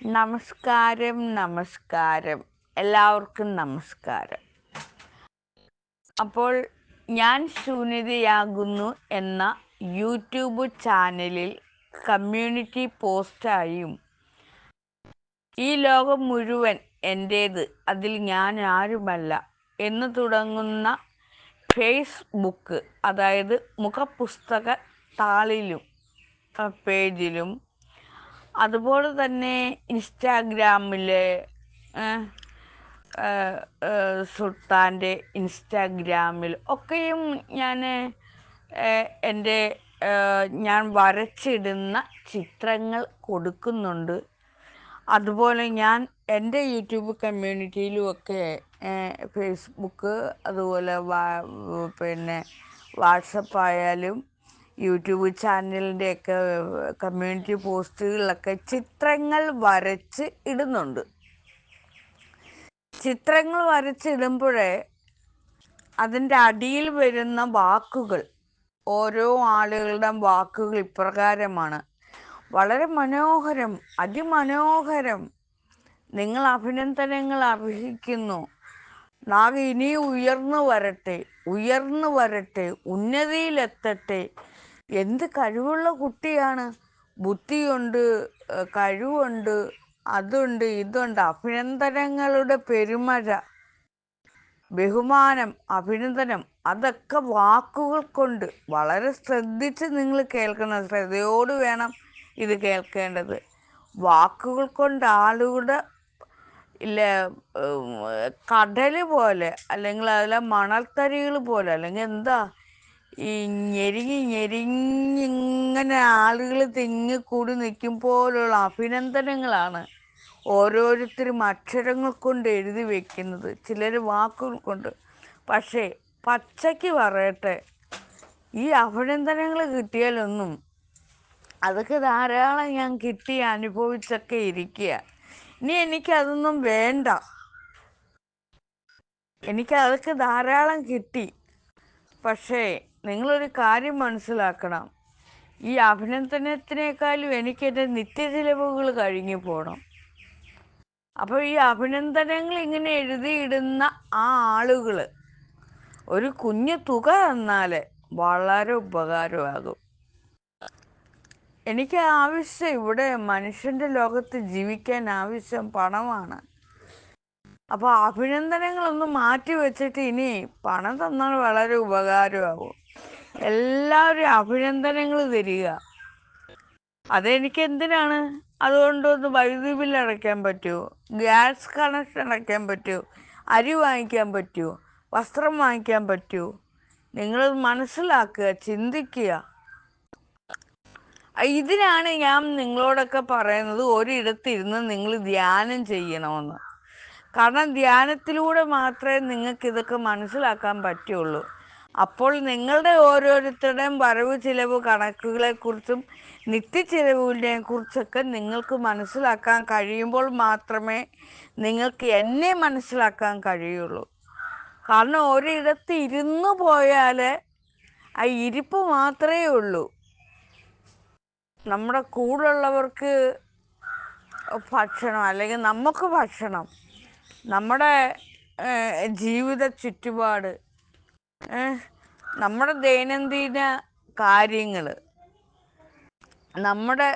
നമസ്കാരം നമസ്കാരം. എല്ലാവർക്കും നമസ്കാരം. അപ്പോൾ ഞാൻ ശൂന്യതയാകുന്നു എന്ന യൂട്യൂബ് ചാനലിൽ കമ്മ്യൂണിറ്റി പോസ്റ്റായും ഈ ലോകം മുഴുവൻ എന്റേത് അതിൽ ഞാൻ ആരുമല്ല എന്ന് തുടങ്ങുന്ന ഫേസ്ബുക്ക് അതായത് മുഖപുസ്തക താളിലും പേജിലും അതുപോലെ തന്നെ ഇൻസ്റ്റാഗ്രാമിലെ സുൽത്താന്റെ ഇൻസ്റ്റാഗ്രാമിൽ ഒക്കെയും ഞാൻ എന്റെ ഞാൻ വരച്ചിടുന്ന ചിത്രങ്ങൾ കൊടുക്കുന്നുണ്ട്. അതുപോലെ ഞാൻ എന്റെ യൂട്യൂബ് കമ്മ്യൂണിറ്റിയിലുമൊക്കെ ഫേസ്ബുക്ക് അതുപോലെ പിന്നെ വാട്സപ്പ് ആയാലും യൂട്യൂബ് ചാനലിന്റെയൊക്കെ കമ്മ്യൂണിറ്റി പോസ്റ്റുകളിലൊക്കെ ചിത്രങ്ങൾ വരച്ച് ഇടുന്നുണ്ട്. ചിത്രങ്ങൾ വരച്ചിടുമ്പോഴേ അതിന്റെ അടിയിൽ വരുന്ന വാക്കുകൾ ഓരോ ആളുകളുടെ വാക്കുകൾ ഇപ്രകാരമാണ്. വളരെ മനോഹരം അതിമനോഹരം. നിങ്ങൾ അഭിനന്ദനങ്ങൾ അർഹിക്കുന്നു. നാഗ് ഇനി ഉയർന്നു വരട്ടെ ഉയർന്നു വരട്ടെ ഉന്നതിയിലെത്തട്ടെ എന്ത് കഴിവുള്ള കുട്ടിയാണ്? ബുദ്ധിയുണ്ട് കഴിവുണ്ട് അതുണ്ട് ഇതുണ്ട്. അഭിനന്ദനങ്ങളുടെ പെരുമഴ ബഹുമാനം അഭിനന്ദനം അതൊക്കെ വാക്കുകൾ കൊണ്ട്. വളരെ ശ്രദ്ധിച്ച് നിങ്ങൾ കേൾക്കണം ശ്രദ്ധയോട് വേണം ഇത് കേൾക്കേണ്ടത്. വാക്കുകൾ കൊണ്ട് ആളുകളുടെ ഇല്ല കടൽ പോലെ അല്ലെങ്കിൽ അതിലെ മണൽത്തരികൾ പോലെ അല്ലെങ്കിൽ എന്താ ഈ ഞെരുങ്ങി ഞെരിങ്ങിങ്ങനെ ആളുകൾ തിങ്ങിക്കൂടി നിൽക്കും പോലുള്ള അഭിനന്ദനങ്ങളാണ് ഓരോരുത്തരും അക്ഷരങ്ങൾ കൊണ്ട് എഴുതി വെക്കുന്നത് ചിലർ വാക്കുകൾ കൊണ്ട്. പക്ഷേ പച്ചയ്ക്ക് പറയട്ടെ ഈ അഭിനന്ദനങ്ങൾ കിട്ടിയാലൊന്നും അതൊക്കെ ധാരാളം ഞാൻ കിട്ടി അനുഭവിച്ചൊക്കെ ഇരിക്കുക ഇനി എനിക്കതൊന്നും വേണ്ട. എനിക്കതൊക്കെ ധാരാളം കിട്ടി. പക്ഷേ നിങ്ങളൊരു കാര്യം മനസ്സിലാക്കണം. ഈ അഭിനന്ദനത്തിനേക്കാളും എനിക്ക് എന്റെ നിത്യചിലവുകൾ കഴിഞ്ഞു പോകണം അപ്പോൾ ഈ അഭിനന്ദനങ്ങൾ ഇങ്ങനെ എഴുതിയിടുന്ന ആ ആളുകൾ ഒരു കുഞ്ഞു തുക തന്നാൽ വളരെ ഉപകാരമാകും. എനിക്ക് ആവശ്യം ഇവിടെ മനുഷ്യന്റെ ലോകത്ത് ജീവിക്കാൻ ആവശ്യം പണമാണ്. അപ്പോൾ അഭിനന്ദനങ്ങളൊന്ന് മാറ്റി വെച്ചിട്ട് ഇനി പണം തന്നാൽ വളരെ ഉപകാരമാകും. എല്ലാവരും അഭിനന്ദനങ്ങൾ തരിക. അതെനിക്ക് എന്തിനാണ് അതുകൊണ്ടൊന്ന് വൈദ്യുതി ബില്ല് അടയ്ക്കാൻ പറ്റുമോ ഗ്യാസ് കണക്ഷൻ അടയ്ക്കാൻ പറ്റുമോ അരി വാങ്ങിക്കാൻ പറ്റുമോ വസ്ത്രം വാങ്ങിക്കാൻ പറ്റുമോ നിങ്ങളത് മനസ്സിലാക്കുക ചിന്തിക്കുക. ഇതിനാണ് ഞാൻ നിങ്ങളോടൊക്കെ പറയുന്നത് ഒരിടത്തിരുന്ന് നിങ്ങൾ ധ്യാനം ചെയ്യണമെന്ന്. കാരണം ധ്യാനത്തിലൂടെ മാത്രമേ നിങ്ങൾക്ക് ഇതൊക്കെ മനസ്സിലാക്കാൻ പറ്റുള്ളൂ. അപ്പോൾ നിങ്ങളുടെ ഓരോരുത്തരുടെയും വരവ് ചിലവ് കണക്കുകളെക്കുറിച്ചും നിത്യച്ചിലവിനെ കുറിച്ചൊക്കെ നിങ്ങൾക്ക് മനസ്സിലാക്കാൻ കഴിയുമ്പോൾ മാത്രമേ നിങ്ങൾക്ക് എന്നെ മനസ്സിലാക്കാൻ കഴിയുള്ളൂ. കാരണം ഒരിടത്ത് ഇരുന്ന് പോയാൽ ആ ഇരിപ്പ് മാത്രമേ ഉള്ളൂ. നമ്മുടെ കൂടുള്ളവർക്ക് ഭക്ഷണം അല്ലെങ്കിൽ നമുക്ക് ഭക്ഷണം നമ്മുടെ ജീവിത ചുറ്റുപാട് നമ്മുടെ ദൈനംദിന കാര്യങ്ങൾ നമ്മുടെ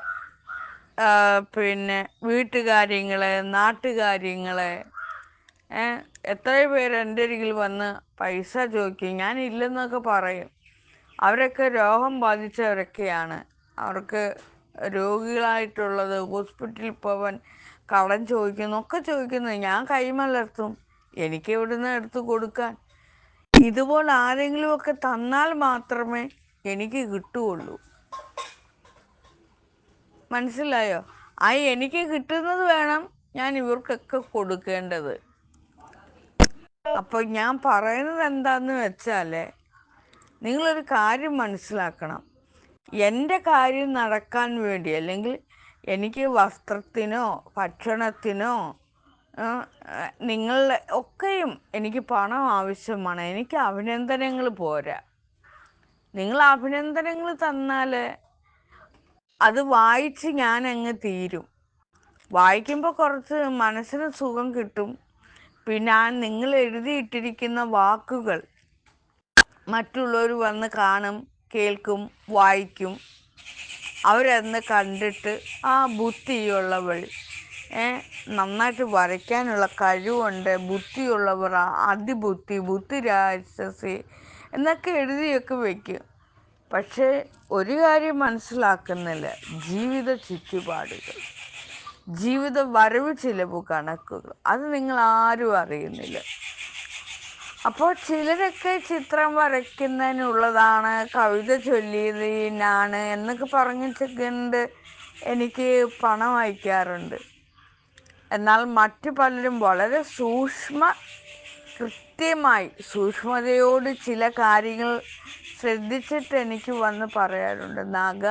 പിന്നെ വീട്ടുകാര്യങ്ങൾ നാട്ടുകാര്യങ്ങൾ എത്ര പേര് എന്റെ അരികിൽ വന്ന് പൈസ ചോദിക്കും. ഞാൻ ഇല്ലെന്നൊക്കെ പറയും. അവരൊക്കെ രോഗം ബാധിച്ചവരൊക്കെയാണ്. അവർക്ക് രോഗികളായിട്ടുള്ളത് ഹോസ്പിറ്റലിൽ പോവാൻ കടം ചോദിക്കുന്നു ഒക്കെ ചോദിക്കുന്നത് ഞാൻ കൈമലർത്തും. എനിക്ക് ഇവിടുന്ന് എടുത്ത് കൊടുക്കാൻ? ഇതുപോലെ ആരെങ്കിലുമൊക്കെ തന്നാൽ മാത്രമേ എനിക്ക് കിട്ടുകയുള്ളൂ. മനസ്സിലായോ? ആ എനിക്ക് കിട്ടുന്നത് വേണം ഞാൻ ഇവർക്കൊക്കെ കൊടുക്കേണ്ടത്. അപ്പോൾ ഞാൻ പറയുന്നത് എന്താന്ന് വെച്ചാൽ നിങ്ങളൊരു കാര്യം മനസ്സിലാക്കണം. എന്റെ കാര്യം നടക്കാൻ വേണ്ടി അല്ലെങ്കിൽ എനിക്ക് വസ്ത്രത്തിനോ ഭക്ഷണത്തിനോ ആ, നിങ്ങളുടെ ഒക്കെയും എനിക്ക് പണം ആവശ്യമാണ്. എനിക്ക് അഭിനന്ദനങ്ങൾ പോരാ. നിങ്ങൾ അഭിനന്ദനങ്ങൾ തന്നാൽ അത് വായിച്ച് ഞാൻ അങ്ങ് തീരും. വായിക്കുമ്പോൾ കുറച്ച് മനസ്സിന് സുഖം കിട്ടും. പിന്നെ ആ നിങ്ങൾ എഴുതിയിട്ടിരിക്കുന്ന വാക്കുകൾ മറ്റുള്ളവർ വന്ന് കാണും കേൾക്കും വായിക്കും. അവരന്ന് കണ്ടിട്ട് ആ ബുദ്ധിയുള്ളവൾ നന്നായിട്ട് വരയ്ക്കാനുള്ള കഴിവുണ്ട് ബുദ്ധിയുള്ളവർ അതിബുദ്ധി ബുദ്ധി രാക്ഷസി എന്നൊക്കെ എഴുതിയൊക്കെ വയ്ക്കും പക്ഷേ ഒരു കാര്യം മനസ്സിലാക്കുന്നില്ല. ജീവിത ചുറ്റുപാടുകൾ ജീവിത വരവ് ചിലവ് കണക്കുകൾ അത് നിങ്ങൾ ആരും അറിയുന്നില്ല. അപ്പോൾ ചിലരൊക്കെ ചിത്രം വരയ്ക്കുന്നതിനുള്ളതാണ് കവിത ചൊല്ലിയതിനാണ് എന്നൊക്കെ പറഞ്ഞിട്ടൊക്കെ ഉണ്ട്. എനിക്ക് പണം അയക്കാറുണ്ട്. എന്നാൽ മറ്റു പലരും വളരെ സൂക്ഷ്മ കൃത്യമായി സൂക്ഷ്മതയോട് ചില കാര്യങ്ങൾ ശ്രദ്ധിച്ചിട്ട് എനിക്ക് വന്ന് പറയാറുണ്ട്. നഗ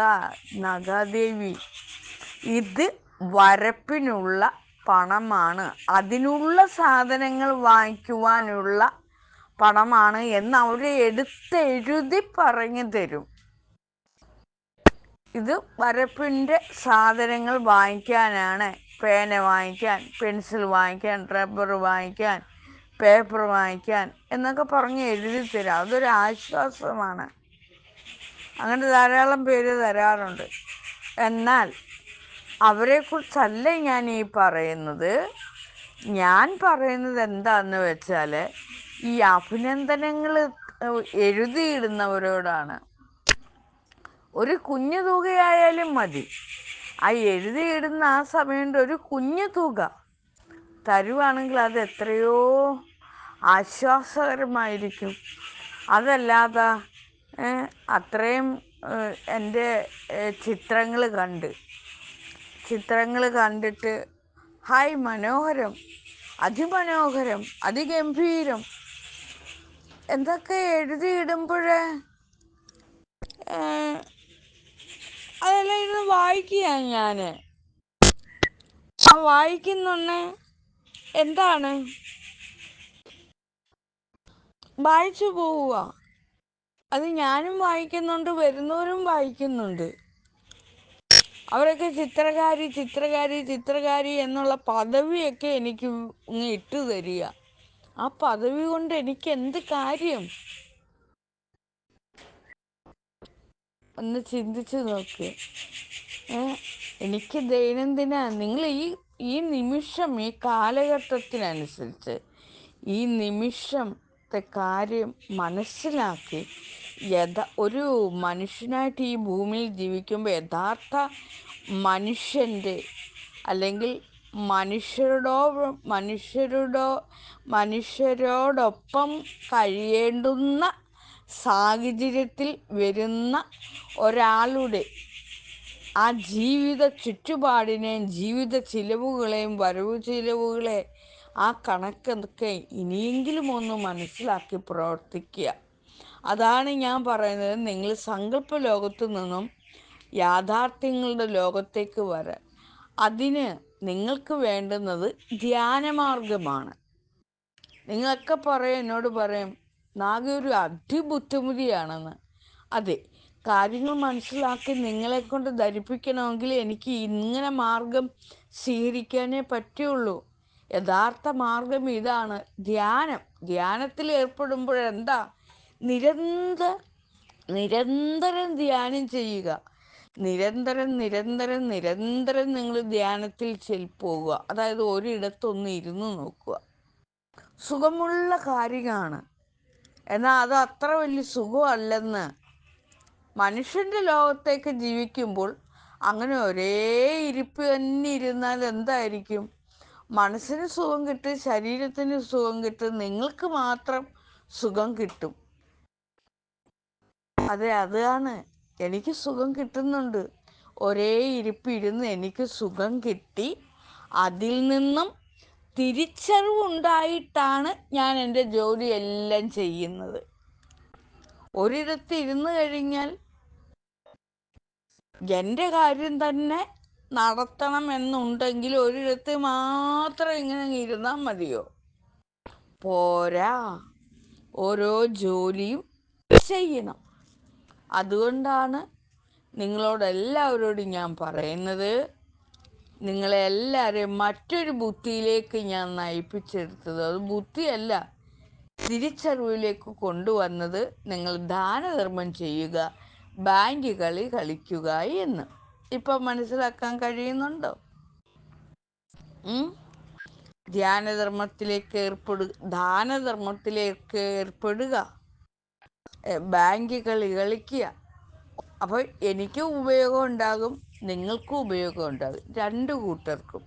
നഗാദേവി ഇത് വരപ്പിനുള്ള പണമാണ്. അതിനുള്ള സാധനങ്ങൾ വാങ്ങിക്കുവാനുള്ള പണമാണ് എന്ന് അവർ എടുത്തെഴുതി പറഞ്ഞു തരും. ഇത് വരപ്പിന്റെ സാധനങ്ങൾ വാങ്ങിക്കാനാണ്. പേന വാങ്ങിക്കാൻ പെൻസിൽ വാങ്ങിക്കാൻ റബ്ബർ വാങ്ങിക്കാൻ പേപ്പർ വാങ്ങിക്കാൻ എന്നൊക്കെ പറഞ്ഞ് എഴുതി തരാം. അതൊരു ആശ്വാസമാണ്. അങ്ങനെ ധാരാളം പേര് തരാറുണ്ട്. എന്നാൽ അവരെക്കുറിച്ചല്ല ഞാൻ ഈ പറയുന്നത്. ഞാൻ പറയുന്നത് എന്താന്ന് വെച്ചാൽ ഈ അഭിനന്ദനങ്ങൾ എഴുതിയിടുന്നവരോടാണ്. ഒരു കുഞ്ഞു തുകയായാലും മതി. ആ എഴുതിയിടുന്ന ആ സമയത്ത് ഒരു കുഞ്ഞു തുക. തരുവാണെങ്കിൽ അത് എത്രയോ ആശ്വാസകരമായിരിക്കും. അതല്ലാതെ അത്രയും എന്റെ ചിത്രങ്ങൾ കണ്ട്. ചിത്രങ്ങൾ കണ്ടിട്ട് ഹായ് മനോഹരം അതിമനോഹരം അതിഗംഭീരം. എന്തൊക്കെ എഴുതിയിടുമ്പോഴേ അതെല്ലാം ഇരുന്ന് വായിക്കുക ഞാൻ ആ വായിക്കുന്നൊന്ന് എന്താണ്? വായിച്ചു പോവുക അത് ഞാനും വായിക്കുന്നുണ്ട് വരുന്നവരും വായിക്കുന്നുണ്ട്. അവരൊക്കെ ചിത്രകാരി ചിത്രകാരി ചിത്രകാരി എന്നുള്ള പദവിയൊക്കെ എനിക്ക് ഇട്ടു തരിക. ആ പദവി കൊണ്ട് എനിക്ക് എന്ത് കാര്യം? ഒന്ന് ചിന്തിച്ചു നോക്ക്. എനിക്ക് ദൈനംദിന നിങ്ങൾ ഈ ഈ നിമിഷം ഈ കാലഘട്ടത്തിനനുസരിച്ച് ഈ നിമിഷത്തെ കാര്യം മനസ്സിലാക്കി. യഥ ഒരു മനുഷ്യനായിട്ട് ഈ ഭൂമിയിൽ ജീവിക്കുമ്പോൾ യഥാർത്ഥ മനുഷ്യന്റെ അല്ലെങ്കിൽ മനുഷ്യരോടോ മനുഷ്യരോടോ മനുഷ്യരോടൊപ്പം കഴിയേണ്ടുന്ന സാഹചര്യത്തിൽ വരുന്ന ഒരാളുടെ ആ ജീവിത ചുറ്റുപാടിനെയും ജീവിത ചിലവുകളെയും വരവ് ചിലവുകളെ ആ കണക്കൊക്കെ ഇനിയെങ്കിലും ഒന്ന് മനസ്സിലാക്കി പ്രവർത്തിക്കുക. അതാണ് ഞാൻ പറയുന്നത്. നിങ്ങൾ സങ്കല്പ ലോകത്തു നിന്നും യാഥാർത്ഥ്യങ്ങളുടെ ലോകത്തേക്ക് വരാൻ അതിന് നിങ്ങൾക്ക് വേണ്ടുന്നത് ധ്യാനമാർഗമാണ്. നിങ്ങളൊക്കെ പറയും എന്നോട് പറയും നാഗ ഒരു അതിബുദ്ധിമുട്ടിയാണെന്ന് അതെ കാര്യങ്ങൾ മനസ്സിലാക്കി നിങ്ങളെ കൊണ്ട് ധരിപ്പിക്കണമെങ്കിൽ എനിക്ക് ഇങ്ങനെ മാർഗം സ്വീകരിക്കാനേ പറ്റുള്ളൂ. യഥാർത്ഥ മാർഗം ഇതാണ്. ധ്യാനം. ധ്യാനത്തിൽ ഏർപ്പെടുമ്പോഴെന്താ? നിരന്തര നിരന്തരം ധ്യാനം ചെയ്യുക. നിരന്തരം നിരന്തരം നിരന്തരം നിങ്ങൾ ധ്യാനത്തിൽ ചെൽ പോവുക. അതായത് ഒരിടത്തൊന്ന് ഇരുന്ന് നോക്കുക. സുഖമുള്ള കാര്യമാണ്. എന്നാൽ അത് അത്ര വലിയ സുഖമല്ലെന്ന്. മനുഷ്യന്റെ ലോകത്തേക്ക് ജീവിക്കുമ്പോൾ അങ്ങനെ ഒരേ ഇരിപ്പ് തന്നെ ഇരുന്നാൽ എന്തായിരിക്കും? മനസ്സിന് സുഖം കിട്ടും ശരീരത്തിന് സുഖം കിട്ടും നിങ്ങൾക്ക് മാത്രം സുഖം കിട്ടും. അതെ അതാണ് എനിക്ക് സുഖം കിട്ടുന്നുണ്ട്. ഒരേ ഇരിപ്പ് ഇരുന്ന് എനിക്ക് സുഖം കിട്ടി. അതിൽ നിന്നും തിരിച്ചറിവുണ്ടായിട്ടാണ് ഞാൻ എന്റെ ജോലിയെല്ലാം ചെയ്യുന്നത്. ഒരിടത്ത് ഇരുന്ന് കഴിഞ്ഞാൽ എന്റെ കാര്യം തന്നെ നടത്തണം എന്നുണ്ടെങ്കിൽ ഒരിടത്ത് മാത്രം ഇങ്ങനെ ഇരുന്നാൽ മതിയോ? പോരാ. ഓരോ ജോലിയും ചെയ്യണം. അതുകൊണ്ടാണ് നിങ്ങളോട് എല്ലാവരോടും ഞാൻ പറയുന്നത്. നിങ്ങളെ എല്ലാവരെയും മറ്റൊരു ബുദ്ധിയിലേക്ക് ഞാൻ നയിപ്പിച്ചെടുത്തത്. അത് ബുദ്ധിയല്ല. തിരിച്ചറിവിലേക്ക് കൊണ്ടുവന്നത് നിങ്ങൾ ദാനധർമ്മം ചെയ്യുക ബാങ്ക് കളി കളിക്കുക എന്ന്. ഇപ്പം മനസ്സിലാക്കാൻ കഴിയുന്നുണ്ടോ? ധ്യാനധർമ്മത്തിലേക്ക് ഏർപ്പെടുക ദാനധർമ്മത്തിലേക്ക് ഏർപ്പെടുക. ബാങ്ക് കളി കളിക്കുക. അപ്പോൾ എനിക്ക് ഉപയോഗം ഉണ്ടാകും. നിങ്ങൾക്കും ഉപയോഗം ഉണ്ടാകും രണ്ട് കൂട്ടർക്കും.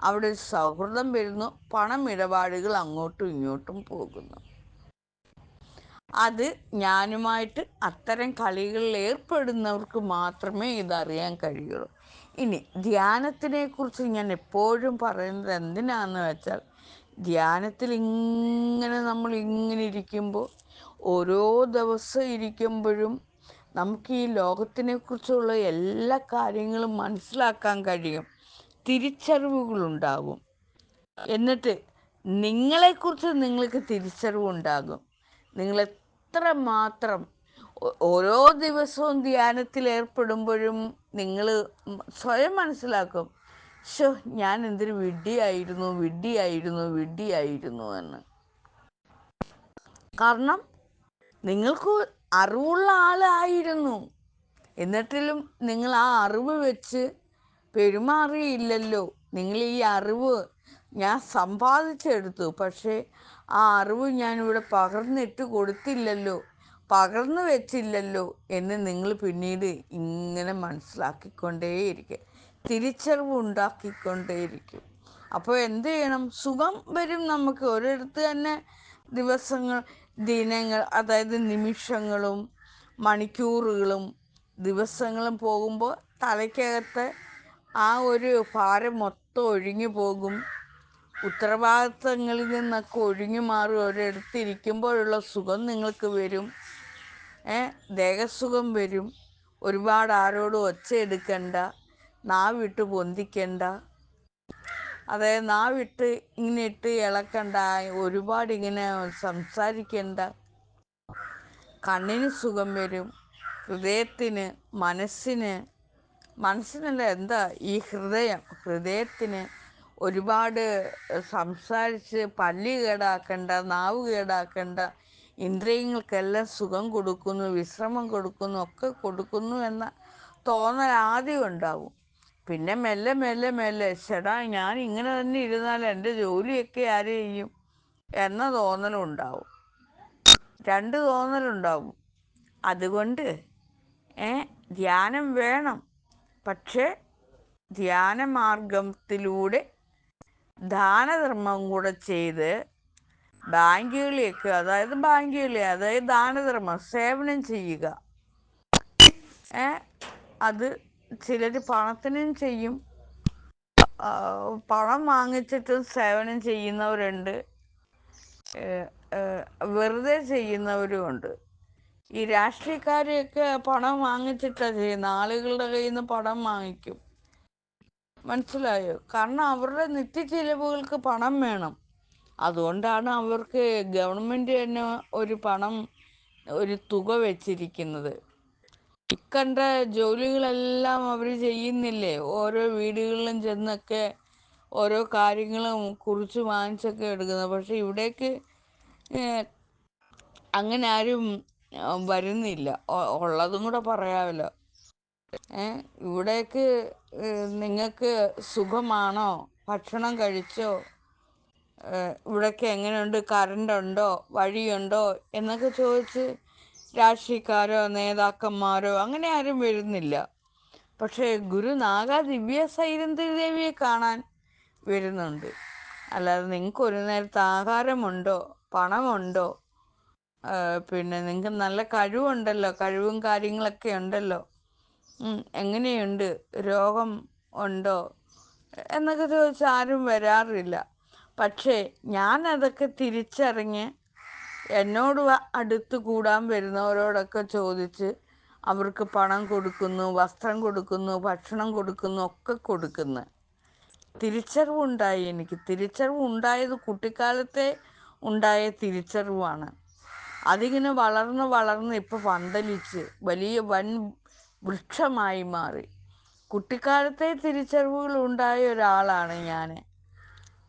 അവിടെ ഒരു സൗഹൃദം വരുന്നു. പണം ഇടപാടുകൾ അങ്ങോട്ടും ഇങ്ങോട്ടും പോകുന്നു. അത് ഞാനുമായിട്ട് അത്തരം കളികളിൽ ഏർപ്പെടുന്നവർക്ക് മാത്രമേ ഇതറിയാൻ കഴിയുള്ളൂ. ഇനി ധ്യാനത്തിനെ കുറിച്ച് ഞാൻ എപ്പോഴും പറയുന്നത് എന്തിനാന്ന് വെച്ചാൽ ധ്യാനത്തിൽ ഇങ്ങനെ നമ്മൾ ഇങ്ങനെ ഇരിക്കുമ്പോൾ ഓരോ ദിവസം ഇരിക്കുമ്പോഴും നമുക്ക് ഈ ലോകത്തിനെ കുറിച്ചുള്ള എല്ലാ കാര്യങ്ങളും മനസ്സിലാക്കാൻ കഴിയും. തിരിച്ചറിവുകളുണ്ടാകും. എന്നിട്ട് നിങ്ങളെക്കുറിച്ച് നിങ്ങൾക്ക് തിരിച്ചറിവുണ്ടാകും. നിങ്ങൾ എത്ര മാത്രം ഓരോ ദിവസവും ധ്യാനത്തിൽ ഏർപ്പെടുമ്പോഴും നിങ്ങൾ സ്വയം മനസ്സിലാക്കും. ഷോ ഞാൻ എന്തൊരു വിഡ്ഢിയായിരുന്നു വിഡ്ഢിയായിരുന്നു വിഡ്ഢിയായിരുന്നു എന്ന്. കാരണം നിങ്ങൾക്ക് അറിവുള്ള ആളായിരുന്നു. എന്നിട്ടിലും നിങ്ങൾ ആ അറിവ് വെച്ച് പെരുമാറിയില്ലല്ലോ. നിങ്ങൾ ഈ അറിവ് ഞാൻ സമ്പാദിച്ചെടുത്തു. പക്ഷേ ആ അറിവ് ഞാനിവിടെ പകർന്നിട്ട് കൊടുത്തില്ലല്ലോ. പകർന്നു വെച്ചില്ലല്ലോ എന്ന് നിങ്ങൾ പിന്നീട് ഇങ്ങനെ മനസ്സിലാക്കിക്കൊണ്ടേയിരിക്കും. തിരിച്ചറിവ് ഉണ്ടാക്കിക്കൊണ്ടേയിരിക്കും. അപ്പോൾ എന്ത് ചെയ്യണം? സുഖം വരും നമുക്ക്. ഒരിടത്ത് തന്നെ ദിവസങ്ങൾ ദിനങ്ങൾ അതായത് നിമിഷങ്ങളും മണിക്കൂറുകളും ദിവസങ്ങളും പോകുമ്പോൾ തലയ്ക്കകത്ത് ആ ഒരു ഭാരം മൊത്തം ഒഴിഞ്ഞു പോകും. ഉത്തരവാദിത്തങ്ങളിൽ നിന്നൊക്കെ ഒഴിഞ്ഞു മാറി. ഒരിടത്തിരിക്കുമ്പോഴുള്ള സുഖം നിങ്ങൾക്ക് വരും. ഏ ദേഹസുഖം വരും. ഒരുപാട് ആരോടും ഒച്ചയെടുക്കണ്ട നാവിട്ട് പൊന്തിക്കണ്ട. അതായത് നാവിട്ട് ഇങ്ങനെ ഇട്ട് ഇളക്കണ്ട ഒരുപാട് ഇങ്ങനെ സംസാരിക്കണ്ട. കണ്ണിന് സുഖം വരും ഹൃദയത്തിന് മനസ്സിന്. മനസ്സിനല്ല എന്താ ഈ ഹൃദയം? ഹൃദയത്തിന് ഒരുപാട് സംസാരിച്ച് പല്ലി കേടാക്കണ്ട നാവ് കേടാക്കണ്ട ഇന്ദ്രിയങ്ങൾക്കെല്ലാം സുഖം കൊടുക്കുന്നു വിശ്രമം കൊടുക്കുന്നു ഒക്കെ കൊടുക്കുന്നു എന്ന തോന്നൽ ആദ്യം ഉണ്ടാവും. പിന്നെ മെല്ലെ മെല്ലെ മെല്ലെ. ചേടാ ഞാൻ ഇങ്ങനെ തന്നെ ഇരുന്നാൽ എന്റെ ജോലിയൊക്കെ ആര് ചെയ്യും? എന്ന തോന്നലുണ്ടാവും. രണ്ട് തോന്നലുണ്ടാവും. അതുകൊണ്ട് ഏ ധ്യാനം വേണം. പക്ഷേ ധ്യാനമാർഗത്തിലൂടെ ദാനധർമ്മം കൂടെ ചെയ്ത് ബാങ്കുകളിലേക്ക് അതായത് ബാങ്കുകളി അതായത് ദാനധർമ്മം സേവനം ചെയ്യുക. അത് ചിലർ പണത്തിനും ചെയ്യും. പണം വാങ്ങിച്ചിട്ടും സേവനം ചെയ്യുന്നവരുണ്ട്. വെറുതെ ചെയ്യുന്നവരും വെറുതെ ചെയ്യുന്നവരുമുണ്ട് ഈ രാഷ്ട്രീയക്കാരെയൊക്കെ പണം വാങ്ങിച്ചിട്ടാണ് ചെയ്യുന്നത് ആളുകളുടെ കയ്യിൽ നിന്ന് പണം വാങ്ങിക്കും. മനസ്സിലായോ? കാരണം അവരുടെ നിത്യ ചിലവുകൾക്ക് പണം വേണം. അതുകൊണ്ടാണ് അവർക്ക് ഗവൺമെന്റ് തന്നെ ഒരു പണം ഒരു തുക വെച്ചിരിക്കുന്നത്. ഇക്കണ്ട ജോലികളെല്ലാം അവർ ചെയ്യുന്നില്ലേ? ഓരോ വീടുകളിലും ചെന്നൊക്കെ ഓരോ കാര്യങ്ങളും കുറിച്ച് വാങ്ങിച്ചൊക്കെ എടുക്കുന്നത്. പക്ഷെ ഇവിടേക്ക് അങ്ങനെ ആരും വരുന്നില്ല. ഉള്ളതും കൂടെ പറയാമല്ലോ. ഇവിടേക്ക് നിങ്ങൾക്ക് സുഖമാണോ? ഭക്ഷണം കഴിച്ചോ? ഇവിടേക്ക് എങ്ങനെയുണ്ട്? കറണ്ട് ഉണ്ടോ? വഴിയുണ്ടോ? എന്നൊക്കെ ചോദിച്ച് രാഷ്ട്രീയക്കാരോ നേതാക്കന്മാരോ അങ്ങനെ ആരും വരുന്നില്ല. പക്ഷേ ഗുരു നാഗ ദിവ്യ സൈരന്തി ദേവിയെ കാണാൻ വരുന്നുണ്ട്. അല്ലാതെ നിങ്ങൾക്ക് ഒരു നേരത്തെ ആഹാരമുണ്ടോ പണമുണ്ടോ? പിന്നെ നിങ്ങൾക്ക് നല്ല കഴിവുണ്ടല്ലോ കഴിവും കാര്യങ്ങളൊക്കെ ഉണ്ടല്ലോ. എങ്ങനെയുണ്ട്? രോഗം ഉണ്ടോ? എന്നൊക്കെ ചോദിച്ചാൽ ആരും വരാറില്ല. പക്ഷേ ഞാനതൊക്കെ തിരിച്ചറിഞ്ഞ് എന്നോട് അടുത്ത് കൂടാൻ വരുന്നവരോടൊക്കെ ചോദിച്ച് അവർക്ക് പണം കൊടുക്കുന്നു വസ്ത്രം കൊടുക്കുന്നു ഭക്ഷണം കൊടുക്കുന്നു ഒക്കെ കൊടുക്കുന്നു. തിരിച്ചറിവുണ്ടായി എനിക്ക്. തിരിച്ചറിവ് ഉണ്ടായത് കുട്ടിക്കാലത്തെ ഉണ്ടായ തിരിച്ചറിവാണ്. അതിങ്ങനെ വളർന്ന് വളർന്ന് ഇപ്പോൾ പന്തലിച്ച് വലിയ വൻ വൃക്ഷമായി മാറി. കുട്ടിക്കാലത്തെ തിരിച്ചറിവുകൾ ഉണ്ടായ ഒരാളാണ് ഞാൻ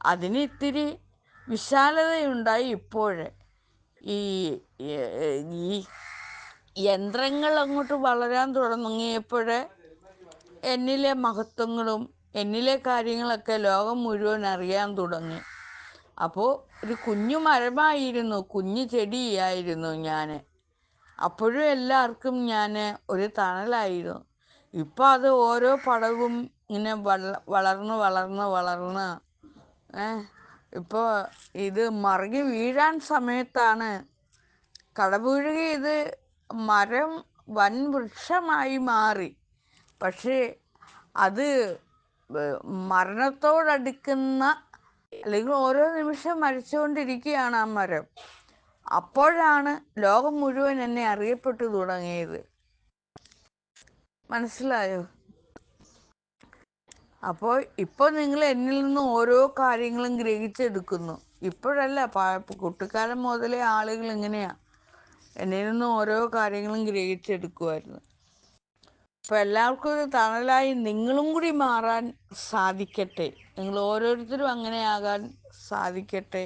അതിന് ഇത്തിരി വിശാലതയുണ്ടായി ഇപ്പോഴേ. ഈ ഈ യന്ത്രങ്ങൾ അങ്ങോട്ട് വളരാൻ തുടങ്ങിയപ്പോഴേ എന്നിലെ മഹത്വങ്ങളും എന്നിലെ കാര്യങ്ങളൊക്കെ ലോകം മുഴുവൻ അറിയാൻ തുടങ്ങി. അപ്പോൾ ഒരു കുഞ്ഞു മരമായിരുന്നു കുഞ്ഞു ചെടിയായിരുന്നു ഞാൻ. അപ്പോഴും എല്ലാവർക്കും ഞാൻ ഒരു തണലായിരുന്നു. ഇപ്പം അത് ഓരോ പടവും ഇങ്ങനെ വള വളർന്ന് വളർന്ന് വളർന്ന് ഇപ്പോൾ ഇത് മറിഞ്ഞു വീഴാൻ സമയത്താണ്. കടപുഴകി ഇത് മരം വൻ വൃക്ഷമായി മാറി. പക്ഷേ അത് മരണത്തോടടുക്കുന്ന അല്ലെങ്കിൽ ഓരോ നിമിഷം മരിച്ചുകൊണ്ടിരിക്കുകയാണ് ആ മരം. അപ്പോഴാണ് ലോകം മുഴുവൻ എന്നെ അറിയപ്പെട്ടു തുടങ്ങിയത്. മനസ്സിലായോ? അപ്പോൾ ഇപ്പോൾ നിങ്ങൾ എന്നിൽ നിന്ന് ഓരോ കാര്യങ്ങളും ഗ്രഹിച്ചെടുക്കുന്നു. ഇപ്പോഴല്ല കുട്ടിക്കാലം മുതലേ ആളുകൾ ഇങ്ങനെയാണ് എന്നിൽ നിന്ന് ഓരോ കാര്യങ്ങളും ഗ്രഹിച്ചെടുക്കുമായിരുന്നു അപ്പോൾ എല്ലാവർക്കും ഒരു തണലായി നിങ്ങളും കൂടി മാറാൻ സാധിക്കട്ടെ. നിങ്ങൾ ഓരോരുത്തരും അങ്ങനെയാകാൻ സാധിക്കട്ടെ.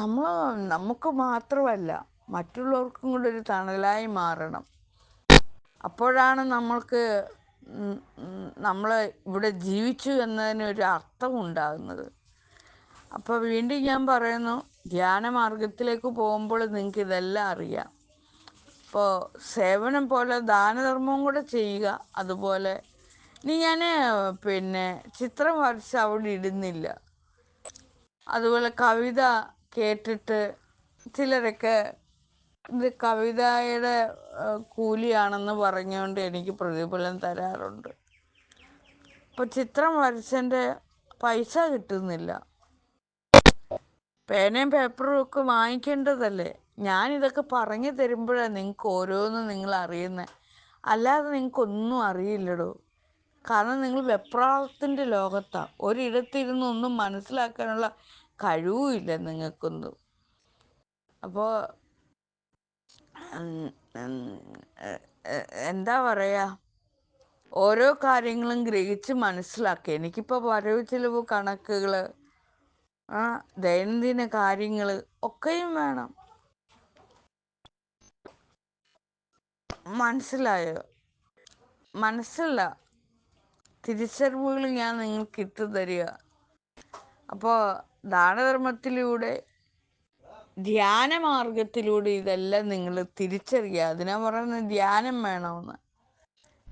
നമ്മൾ നമുക്ക് മാത്രമല്ല മറ്റുള്ളവർക്കും കൂടി ഒരു തണലായി മാറണം. അപ്പോഴാണ് നമ്മൾക്ക് നമ്മൾ ഇവിടെ ജീവിച്ചു എന്നതിനൊരു അർത്ഥം ഉണ്ടാകുന്നത്. അപ്പോൾ വീണ്ടും ഞാൻ പറയുന്നു ധ്യാനമാർഗത്തിലേക്ക് പോകുമ്പോൾ നിങ്ങൾക്ക് ഇതെല്ലാം അറിയാം. ഇപ്പോൾ സേവനം പോലെ ദാനധർമ്മവും കൂടെ ചെയ്യുക അതുപോലെ ഇനി ഞാൻ പിന്നെ ചിത്രം വരച്ച് അവിടെ ഇടുന്നില്ല. അതുപോലെ കവിത കേട്ടിട്ട് ചിലരൊക്കെ ഇത് കവിതയുടെ കൂലിയാണെന്ന് പറഞ്ഞുകൊണ്ട് എനിക്ക് പ്രതിഫലം തരാറുണ്ട്. ഇപ്പോൾ ചിത്രം വരച്ചതിന്റെ പൈസ കിട്ടുന്നില്ല. പേനയും പേപ്പറും ഒക്കെ വാങ്ങിക്കേണ്ടതല്ലേ? ഞാനിതൊക്കെ പറഞ്ഞു തരുമ്പോഴാണ് നിങ്ങൾക്ക് ഓരോന്നും നിങ്ങൾ അറിയുന്നത് അല്ലാതെ നിങ്ങൾക്കൊന്നും അറിയില്ലടോ. കാരണം നിങ്ങൾ വെപ്രാളത്തിന്റെ ലോകത്താണ് ഒരിടത്തിരുന്ന് ഒന്നും മനസ്സിലാക്കാനുള്ള കഴിവുമില്ല നിങ്ങൾക്കൊന്നും. അപ്പോൾ എന്താ പറയുക ഓരോ കാര്യങ്ങളും ഗ്രഹിച്ച് മനസ്സിലാക്കുക എനിക്കിപ്പോൾ വരവ് ചിലവ് കണക്കുകൾ ആ ദൈനംദിന കാര്യങ്ങൾ ഒക്കെയും വേണം. മനസ്സിലായോ? മനസ്സില്ല. തിരിച്ചറിവുകൾ ഞാൻ നിങ്ങൾക്ക് ഇട്ടു തരിക അപ്പോൾ ദാനധർമ്മത്തിലൂടെ ധ്യാനമാർഗത്തിലൂടെ ഇതെല്ലാം നിങ്ങൾ തിരിച്ചറിയുക അതിനാ പറയുന്നത് ധ്യാനം വേണമെന്ന്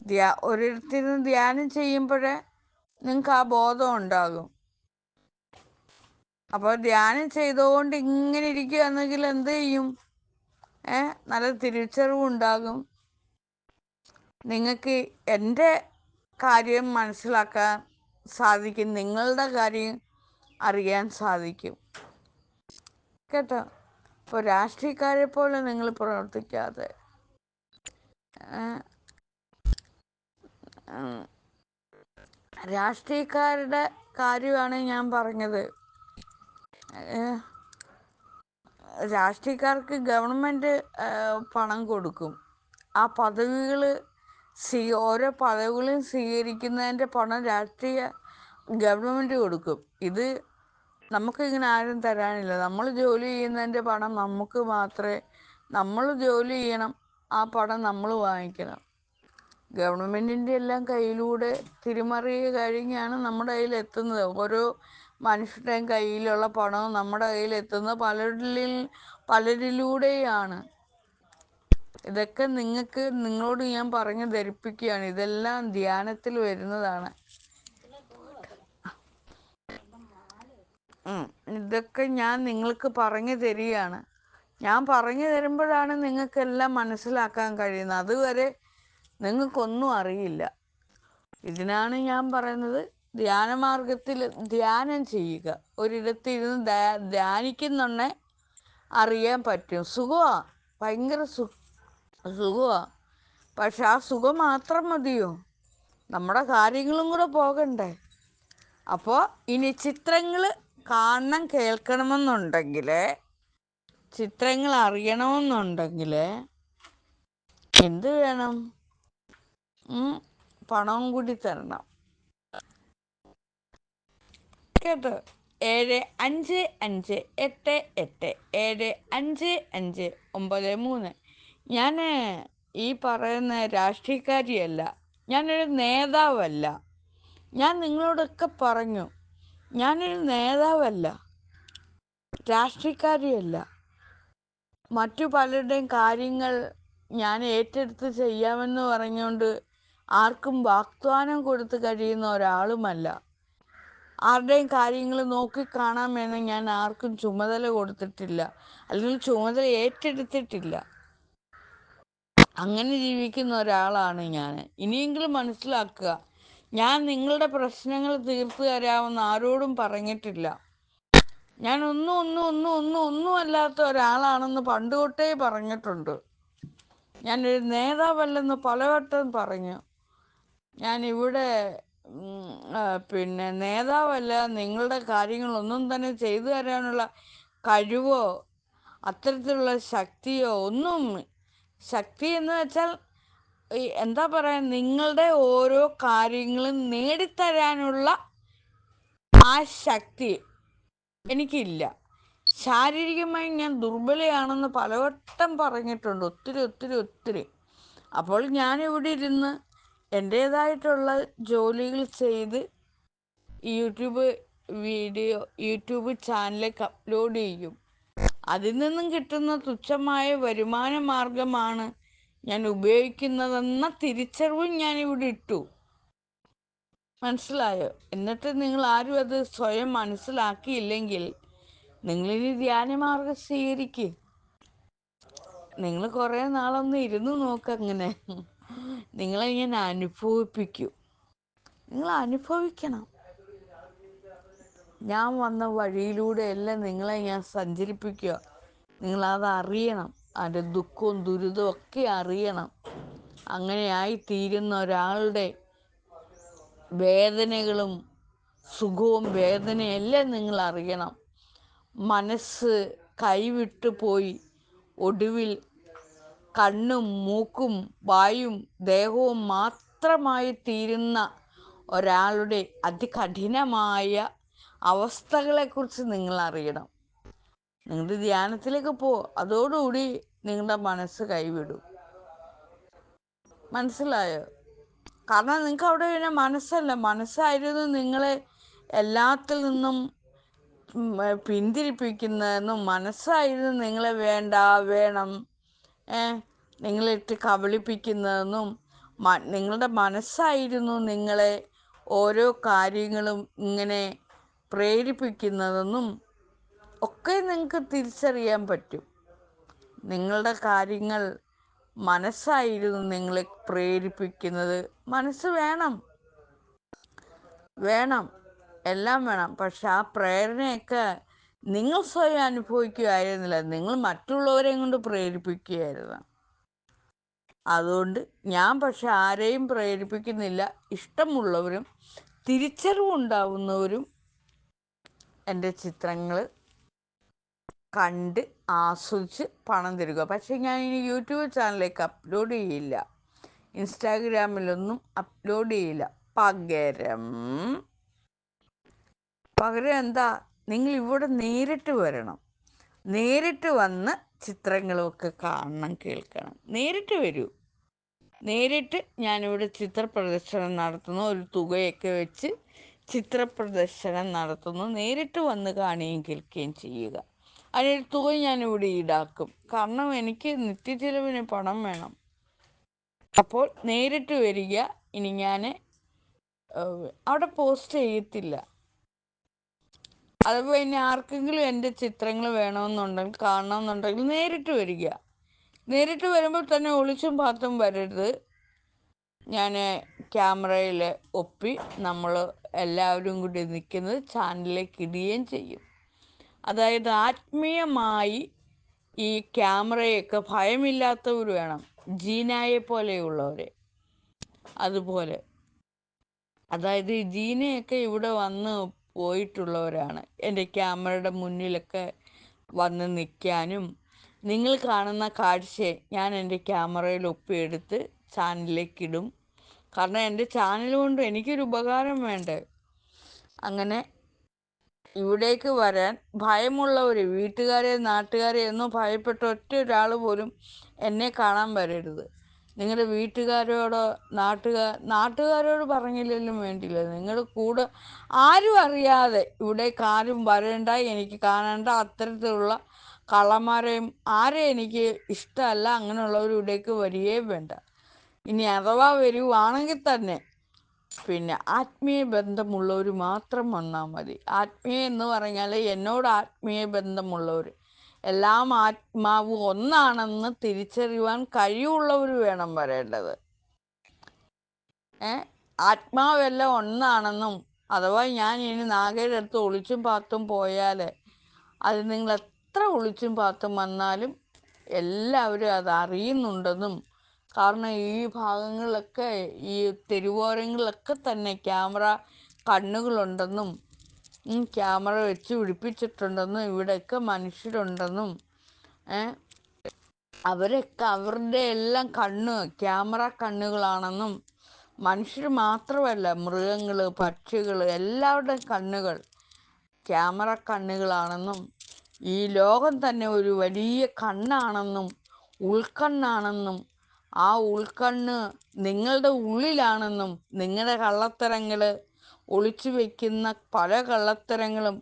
ധ്യാ ഒരിടത്തിരുന്ന് ധ്യാനം ചെയ്യുമ്പോഴേ നിങ്ങൾക്ക് ആ ബോധം ഉണ്ടാകും. അപ്പോൾ ധ്യാനം ചെയ്തുകൊണ്ട് ഇങ്ങനെ ഇരിക്കുകയാണെങ്കിൽ എന്ത് ചെയ്യും? ഏ നല്ല തിരിച്ചറിവ് ഉണ്ടാകും. നിങ്ങൾക്ക് എന്റെ കാര്യം മനസ്സിലാക്കാൻ സാധിക്കും. നിങ്ങളുടെ കാര്യം അറിയാൻ സാധിക്കും. കേട്ടോ? ഇപ്പോൾ രാഷ്ട്രീയക്കാരെ പോലെ നിങ്ങൾ പ്രവർത്തിക്കാതെ രാഷ്ട്രീയക്കാരുടെ കാര്യമാണ് ഞാൻ പറഞ്ഞത്. രാഷ്ട്രീയക്കാർക്ക് ഗവൺമെന്റ് പണം കൊടുക്കും. ആ പദവികൾ സ്വീ ഓരോ പദവികളും സ്വീകരിക്കുന്നതിന്റെ പണം രാഷ്ട്രീയ ഗവൺമെന്റ് കൊടുക്കും. ഇത് നമുക്കിങ്ങനെ ആരും തരാനില്ല. നമ്മൾ ജോലി ചെയ്യുന്നതിന്റെ പണം നമുക്ക് മാത്രമേ നമ്മൾ ജോലി ചെയ്യണം. ആ പണം നമ്മൾ വാങ്ങിക്കണം. ഗവൺമെന്റിന്റെ എല്ലാം കയ്യിലൂടെ തിരിമറി കഴിഞ്ഞാണ് നമ്മുടെ കയ്യിൽ എത്തുന്നത്. ഓരോ മനുഷ്യരുടെയും കയ്യിലുള്ള പണം നമ്മുടെ കയ്യിൽ എത്തുന്നത് പലരിൽ പലരിലൂടെയാണ്. ഇതൊക്കെ നിങ്ങൾക്ക് നിങ്ങളോട് ഞാൻ പറഞ്ഞ് ധരിപ്പിക്കുകയാണ്. ഇതെല്ലാം ധ്യാനത്തിൽ വരുന്നതാണ്. ഇതൊക്കെ ഞാൻ നിങ്ങൾക്ക് പറഞ്ഞു തരികയാണ്. ഞാൻ പറഞ്ഞു തരുമ്പോഴാണ് നിങ്ങൾക്കെല്ലാം മനസ്സിലാക്കാൻ കഴിയുന്നത്. അതുവരെ നിങ്ങൾക്കൊന്നും അറിയില്ല. ഇതിനാണ് ഞാൻ പറയുന്നത്. ധ്യാനമാർഗത്തിൽ ധ്യാനം ചെയ്യുക. ഒരിടത്തിരുന്ന് ധ്യാനിക്കുന്നുണ്ടെ അറിയാൻ പറ്റും. സുഖമാണ് ഭയങ്കര സു സുഖമാണ് പക്ഷെ ആ സുഖം മാത്രം മതിയോ? നമ്മുടെ കാര്യങ്ങളും കൂടെ പോകണ്ടേ? അപ്പോൾ ഇനി ചിത്രങ്ങൾ കാണണം കേൾക്കണമെന്നുണ്ടെങ്കിൽ ചിത്രങ്ങൾ അറിയണമെന്നുണ്ടെങ്കിൽ എന്ത് വേണം? പണവും കൂടി തരണം. കേട്ടോ? ഏഴ് അഞ്ച് അഞ്ച് എട്ട് എട്ട് ഏഴ് അഞ്ച് അഞ്ച് ഒമ്പത് മൂന്ന്. ഞാൻ ഈ പറയുന്ന രാഷ്ട്രീയക്കാരിയല്ല. ഞാനൊരു നേതാവല്ല. ഞാൻ നിങ്ങളോടൊക്കെ പറഞ്ഞു. ഞാനൊരു നേതാവല്ല. രാഷ്ട്രീയക്കാരിയല്ല. മറ്റു പലരുടെയും കാര്യങ്ങൾ ഞാൻ ഏറ്റെടുത്ത് ചെയ്യാമെന്ന് പറഞ്ഞുകൊണ്ട് ആർക്കും വാഗ്ദാനം കൊടുത്ത് കഴിയുന്ന ഒരാളുമല്ല. ആരുടെയും കാര്യങ്ങൾ നോക്കിക്കാണാമെന്ന് ഞാൻ ആർക്കും ചുമതല കൊടുത്തിട്ടില്ല. അല്ലെങ്കിൽ ചുമതല ഏറ്റെടുത്തിട്ടില്ല. അങ്ങനെ ജീവിക്കുന്ന ഒരാളാണ് ഞാൻ. ഇനിയെങ്കിലും മനസ്സിലാക്കുക ഞാൻ നിങ്ങളുടെ പ്രശ്നങ്ങൾ തീർത്തു തരാമെന്ന് ആരോടും പറഞ്ഞിട്ടില്ല. ഞാൻ ഒന്നും ഒന്നും ഒന്നും ഒന്നും ഒന്നും അല്ലാത്ത ഒരാളാണെന്ന് പണ്ട് തൊട്ടേ പറഞ്ഞിട്ടുണ്ട്. ഞാനൊരു നേതാവല്ലെന്ന് പലവട്ടം പറഞ്ഞു. ഞാൻ ഇവിടെ പിന്നെ നേതാവല്ല നിങ്ങളുടെ കാര്യങ്ങളൊന്നും തന്നെ ചെയ്തു തരാനുള്ള കഴിവോ അത്തരത്തിലുള്ള ശക്തിയോ ഒന്നും ശക്തി എന്ന് വെച്ചാൽ എന്താ പറയാ നിങ്ങളുടെ ഓരോ കാര്യങ്ങളും നേടിത്തരാനുള്ള ആ ശക്തി എനിക്കില്ല. ശാരീരികമായി ഞാൻ ദുർബലയാണെന്ന് പലവട്ടം പറഞ്ഞിട്ടുണ്ട് ഒത്തിരി ഒത്തിരി ഒത്തിരി. അപ്പോൾ ഞാൻ ഇവിടെ ഇരുന്ന് എന്റേതായിട്ടുള്ള ജോലികൾ ചെയ്ത് യൂട്യൂബ് വീഡിയോ യൂട്യൂബ് ചാനലിലേക്ക് അപ്ലോഡ് ചെയ്യും. അതിൽ നിന്നും കിട്ടുന്ന തുച്ഛമായ വരുമാന മാർഗമാണ് ഞാൻ ഉപയോഗിക്കുന്നതെന്ന തിരിച്ചറിവും ഇവിടെ ഇട്ടു. മനസ്സിലായോ? എന്നിട്ട് നിങ്ങൾ ആരും അത് സ്വയം മനസ്സിലാക്കിയില്ലെങ്കിൽ നിങ്ങളിനി ധ്യാനമാർഗം സ്വീകരിക്കുക നിങ്ങൾ കുറേ നാളൊന്ന് ഇരുന്ന് നോക്കങ്ങനെ നിങ്ങളെ ഞാൻ അനുഭവിപ്പിക്കും. നിങ്ങൾ അനുഭവിക്കണം. ഞാൻ വന്ന വഴിയിലൂടെ എല്ലാം നിങ്ങളെ ഞാൻ സഞ്ചരിപ്പിക്കുക. നിങ്ങളത് അറിയണം. അതിന്റെ ദുഃഖവും ദുരിതവും ഒക്കെ അറിയണം. അങ്ങനെയായി തീരുന്ന ഒരാളുടെ വേദനകളും സുഖവും വേദനയും എല്ലാം നിങ്ങൾ അറിയണം മനസ്സ് കൈവിട്ടു പോയി ഒടുവിൽ കണ്ണും മൂക്കും വായും ദേഹവും മാത്രമായി തീരുന്ന ഒരാളുടെ അതികഠിനമായ അവസ്ഥകളെക്കുറിച്ച് നിങ്ങൾ അറിയണം നിങ്ങളുടെ ധ്യാനത്തിലേക്ക് പോ അതോടുകൂടി നിങ്ങളുടെ മനസ്സ് കൈവിടും. മനസ്സിലായോ? കാരണം നിങ്ങൾക്ക് അവിടെ പിന്നെ മനസ്സല്ല. മനസ്സായിരുന്നു നിങ്ങളെ എല്ലാത്തിൽ നിന്നും പിന്തിരിപ്പിക്കുന്നതെന്നും മനസ്സായിരുന്നു നിങ്ങളെ വേണ്ട വേണം ഏ നിങ്ങളിട്ട് കബളിപ്പിക്കുന്നതെന്നും നിങ്ങളുടെ മനസ്സായിരുന്നു നിങ്ങളെ ഓരോ കാര്യങ്ങളും ഇങ്ങനെ പ്രേരിപ്പിക്കുന്നതെന്നും ഒക്കെ നിങ്ങൾക്ക് തിരിച്ചറിയാൻ പറ്റും. നിങ്ങളുടെ കാര്യങ്ങൾ മനസ്സായിരുന്നു നിങ്ങളെ പ്രേരിപ്പിക്കുന്നത്. മനസ്സ് വേണം. വേണം. എല്ലാം വേണം. പക്ഷെ ആ പ്രേരണയൊക്കെ നിങ്ങൾ സ്വയം അനുഭവിക്കുകയായിരുന്നില്ല. നിങ്ങൾ മറ്റുള്ളവരെയും കൊണ്ട് പ്രേരിപ്പിക്കുകയായിരുന്നു. അതുകൊണ്ട് ഞാൻ പക്ഷെ ആരെയും പ്രേരിപ്പിക്കുന്നില്ല. ഇഷ്ടമുള്ളവരും തിരിച്ചറിവുണ്ടാവുന്നവരും എന്റെ ചിത്രങ്ങൾ കണ്ട് ആസ്വദിച്ച് പണം തരിക. പക്ഷേ ഞാൻ ഇനി യൂട്യൂബ് ചാനലിലേക്ക് അപ്ലോഡ് ചെയ്യില്ല. ഇൻസ്റ്റാഗ്രാമിലൊന്നും അപ്ലോഡ് ചെയ്യില്ല. പകരം പകരം എന്താ? നിങ്ങൾ ഇവിടെ നേരിട്ട് വരണം. നേരിട്ട് വന്ന് ചിത്രങ്ങളൊക്കെ കാണണം കേൾക്കണം. നേരിട്ട് വരൂ. നേരിട്ട് ഞാനിവിടെ ചിത്ര പ്രദർശനം നടത്തുന്നു. ഒരു തുകയൊക്കെ വെച്ച് ചിത്ര പ്രദർശനം നടത്തുന്നു. നേരിട്ട് വന്ന് കാണുകയും കേൾക്കുകയും ചെയ്യുക. അതിനൊരു തുക ഞാൻ ഇവിടെ ഈടാക്കും. കാരണം എനിക്ക് നിത്യചെലവിന് പണം വേണം. അപ്പോൾ നേരിട്ട് വരിക. ഇനി ഞാൻ അവിടെ പോസ്റ്റ് ചെയ്യത്തില്ല. അതുപോലെ ഇനി ആർക്കെങ്കിലും എന്റെ ചിത്രങ്ങൾ വേണമെന്നുണ്ടെങ്കിൽ കാണണമെന്നുണ്ടെങ്കിൽ നേരിട്ട് വരിക. നേരിട്ട് വരുമ്പോൾ തന്നെ ഒളിച്ചും പാത്തും വരരുത്. ഞാൻ ക്യാമറയിൽ ഒപ്പി നമ്മൾ എല്ലാവരും കൂടി നിൽക്കുന്നത് ചാനലിലേക്ക് ഇടുകയും ചെയ്യും. അതായത് ആത്മീയമായി ഈ ക്യാമറയൊക്കെ ഭയമില്ലാത്തവർ വേണം. ജീനായെ പോലെയുള്ളവരെ. അതുപോലെ. അതായത് ജീനയൊക്കെ ഇവിടെ വന്ന് പോയിട്ടുള്ളവരാണ്. എന്റെ ക്യാമറയുടെ മുന്നിലൊക്കെ വന്ന് നിൽക്കാനും നിങ്ങൾ കാണുന്ന കാഴ്ചയെ ഞാൻ എന്റെ ക്യാമറയിൽ ഒപ്പിയെടുത്ത് ചാനലിലേക്ക് ഇടും. കാരണം എന്റെ ചാനൽ കൊണ്ട് എനിക്കൊരു ഉപകാരം വേണ്ടേ? അങ്ങനെ ഇവിടേക്ക് വരാൻ ഭയമുള്ളവർ വീട്ടുകാരെ നാട്ടുകാരെ ഒന്നും ഭയപ്പെട്ട ഒറ്റ ഒരാൾ പോലും എന്നെ കാണാൻ വരരുത്. നിങ്ങളുടെ വീട്ടുകാരോടോ നാട്ടുകാർ നാട്ടുകാരോട് പറഞ്ഞില്ലെങ്കിലും വേണ്ടില്ല. നിങ്ങൾ കൂടെ ആരും അറിയാതെ ഇവിടെ ആരും വരേണ്ട എനിക്ക് കാണേണ്ട അത്തരത്തിലുള്ള കള്ളന്മാരെയും ആരെ എനിക്ക് ഇഷ്ടമല്ല അങ്ങനെയുള്ളവർ ഇവിടേക്ക് വരികയും വേണ്ട. ഇനി അഥവാ വരുവാണെങ്കിൽ തന്നെ പിന്നെ ആത്മീയ ബന്ധമുള്ളവർ മാത്രം വന്നാൽ മതി. ആത്മീയ എന്ന് പറഞ്ഞാൽ എന്നോട് ആത്മീയ ബന്ധമുള്ളവർ എല്ലാം ആത്മാവ് ഒന്നാണെന്ന് തിരിച്ചറിയുവാൻ കഴിവുള്ളവർ വേണം വരേണ്ടത്. ഏ? ആത്മാവെല്ലാം ഒന്നാണെന്നും അഥവാ ഞാൻ ഇനി നാഗയുടെ അടുത്ത് ഒളിച്ചും പാത്തും പോയാൽ അത് നിങ്ങൾ എത്ര ഒളിച്ചും പാത്തും വന്നാലും എല്ലാവരും അത് അറിയുന്നുണ്ടെന്നും കാരണം ഈ ഭാഗങ്ങളിലൊക്കെ ഈ തെരുവോരങ്ങളിലൊക്കെ തന്നെ ക്യാമറ കണ്ണുകളുണ്ടെന്നും ക്യാമറ വെച്ച് പിടിപ്പിച്ചിട്ടുണ്ടെന്നും ഇവിടെയൊക്കെ മനുഷ്യരുണ്ടെന്നും അവരൊക്കെ അവരുടെ എല്ലാം കണ്ണ് ക്യാമറ കണ്ണുകളാണെന്നും മനുഷ്യർ മാത്രമല്ല മൃഗങ്ങൾ പക്ഷികൾ എല്ലാവരുടെ കണ്ണുകൾ ക്യാമറ കണ്ണുകളാണെന്നും ഈ ലോകം തന്നെ ഒരു വലിയ കണ്ണാണെന്നും ഉൾക്കണ്ണാണെന്നും ആ ഉൾക്കണ്ണ് നിങ്ങളുടെ ഉള്ളിലാണെന്നും നിങ്ങളുടെ കള്ളത്തരങ്ങൾ ഒളിച്ചു വയ്ക്കുന്ന പല കള്ളത്തരങ്ങളും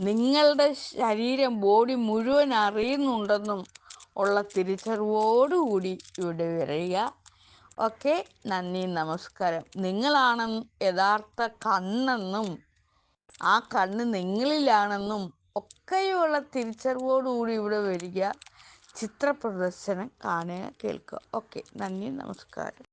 നിങ്ങളുടെ ശരീരം ബോഡി മുഴുവൻ അറിയുന്നുണ്ടെന്നും ഉള്ള തിരിച്ചറിവോടുകൂടി ഇവിടെ വരിക. ഓക്കെ നന്ദി നമസ്കാരം. നിങ്ങളാണ് യഥാർത്ഥ കണ്ണെന്നും ആ കണ്ണ് നിങ്ങളിലാണെന്നും ഒക്കെയുള്ള തിരിച്ചറിവോടുകൂടി ഇവിടെ വരിക. ചിത്ര പ്രദർശനം കാണുക കേൾക്കുക. ഓക്കെ നന്ദി നമസ്കാരം.